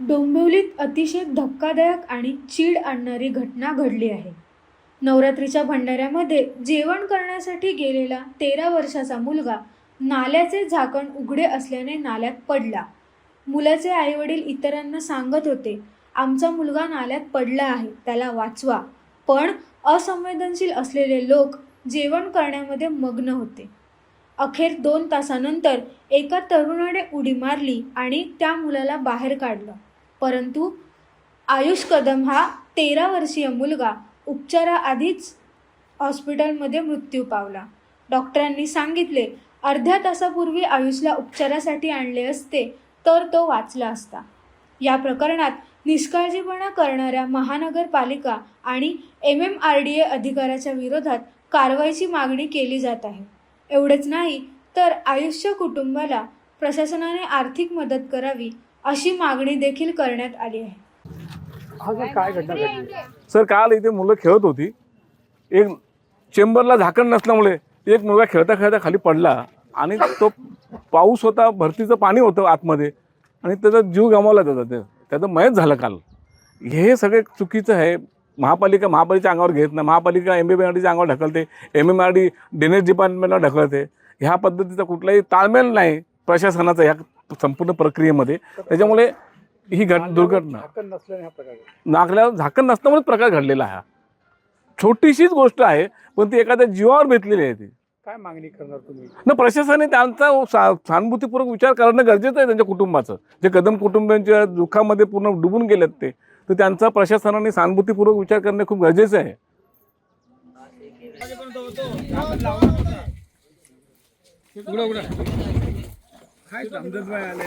डोंबिवलीत अतिशय धक्कादायक आणि चीड आणणारी घटना घडली आहे. नवरात्रीच्या भंडाऱ्यामध्ये जेवण करण्यासाठी गेलेला तेरा वर्षाचा मुलगा नाल्याचे झाकण उघडे असल्याने नाल्यात पडला. मुलाचे आईवडील इतरांना सांगत होते आमचा मुलगा नाल्यात पडला आहे त्याला वाचवा. पण असंवेदनशील असलेले लोक जेवण करण्यामध्ये मग्न होते. अखेर दोन तासानंतर एका तरुणाने उडी मारली आणि त्या मुलाला बाहेर काढलं. परंतु आयुष कदम हा तेरा वर्षीय मुलगा उपचाराआधीच हॉस्पिटलमध्ये मृत्यू पावला. डॉक्टरांनी सांगितले अर्ध्या तासापूर्वी आयुषला उपचारासाठी आणले असते तर तो वाचला असता. या प्रकरणात निष्काळजीपणा करणाऱ्या महानगरपालिका आणि M M R D A अधिकाऱ्याच्या विरोधात कारवाईची मागणी केली जात आहे. एवढेच नाही तर आयुष्य कुटुंबाला प्रशासनाने आर्थिक मदत करावी अशी मागणी देखील करण्यात आली आहे. हा सर काय घटना घडली? सर काल इथे मुलं खेळत होती. एक चेंबरला झाकण नसल्यामुळे एक मुलगा खेळता खेळता खाली पडला आणि तो पाऊस होता भरतीचं पाणी होतं आतमध्ये आणि त्याचा जीव गमावला त्याचा. ते त्याचं मयत झालं काल. हे सगळे चुकीचं आहे. महापालिका महापालिकेच्या अंगावर घेत नाही. महापालिका एम बी आर डीच्या अंगावर ढकलते. M M R D drainage डिपार्टमेंटला ढकलते. ह्या पद्धतीचा कुठलाही ताळमेळ नाही प्रशासनाचा. ह्या संपूर्ण प्रक्रियेमध्ये. त्याच्यामुळे ही घट दुर्घटना. हा. नागल्यावर झाकण नसल्यामुळेच प्रकार घडलेला आहे हा. छोटीशीच गोष्ट आहे पण ती एखाद्या जीवावर बेतलेली आहे ती. काय मागणी करणार तुम्ही? न प्रशासनाने त्यांचा सा- सहानुभूतीपूर्वक विचार करणं गरजेचं आहे त्यांच्या कुटुंबाचं. जे कदम कुटुंबियांच्या दुःखामध्ये पूर्ण डुबून गेलेत ते तर त्यांचा प्रशासनाने सहानुभूतीपूर्वक विचार करणं खूप गरजेचं आहे. થાય તો અમદાવાદ આલે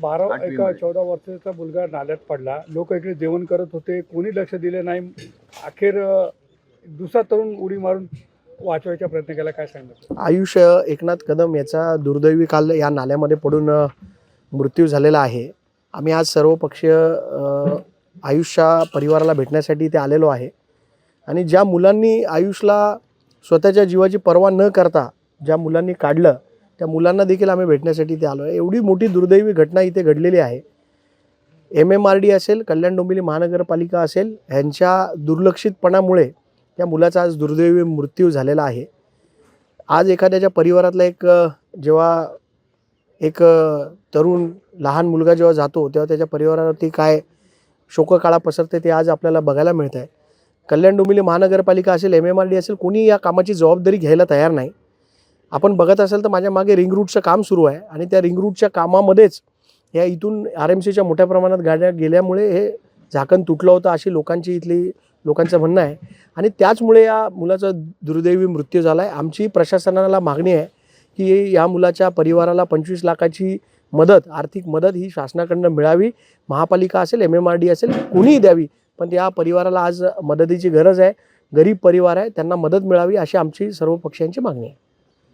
बारा एका चौदा वर्षाचा मुलगा नाल्यात पडला. लोक इकडे जेवण करत होते. कोणी लक्ष दिले नाही. अखेर दुसरा तरुण उडी मारून वाचवायचा प्रयत्न केला. काय सांगणार? आयुष एकनाथ कदम याचा दुर्दैवी काल या नाल्यामध्ये पडून मृत्यू झालेला आहे. आम्ही आज सर्व पक्षीय अ, आयुषच्या परिवाराला भेटण्यासाठी इथे आलेलो आहे. आणि ज्या मुलांनी आयुषला स्वतःच्या जीवाची पर्वा न करता ज्या मुलांनी काढलं त्या मुलांना देखील आम्ही भेटण्यासाठी इथे आलो आहे एवढी मोठी दुर्दैवी घटना इथे घडलेली आहे. एम एम आर डी असेल कल्याण डोंबिवली महानगरपालिका असेल ह्यांच्या दुर्लक्षितपणामुळे त्या मुलाचा आज दुर्दैवी मृत्यू झालेला आहे. आज एखाद्याच्या परिवारातला एक जेव्हा एक तरुण लहान मुलगा जेव्हा जातो तेव्हा त्याच्या परिवारावरती काय शोककाळा पसरते ते आज आपल्याला बघायला मिळत आहे कल्याण डोंबिवली महानगरपालिका असेल एम एम आर डी असेल कोणी या कामाची जबाबदारी घ्यायला तयार नाही. आपण बघत असेल तर माझ्या मागे रिंग रूटचं काम सुरू आहे. आणि त्या रिंग रूटच्या कामामध्येच या इथून आर एम सीच्या मोठ्या प्रमाणात गाड्या गेल्यामुळे हे झाकण तुटलं होतं अशी लोकांची इथली लोकांचं म्हणणं आहे. आणि त्याचमुळे या मुलाचा दुर्दैवी मृत्यू झाला आहे आमची प्रशासनाला मागणी आहे की या मुलाच्या परिवाराला पंचवीस लाखाची मदत आर्थिक मदत ही शासनाकडनं मिळावी. महापालिका असेल एम एम आर डी असेल कोणीही द्यावी. पण या परिवाराला आज मदतीची गरज आहे. गरीब परिवार आहे त्यांना मदत मिळावी अशी आमची सर्व पक्षांची मागणी आहे.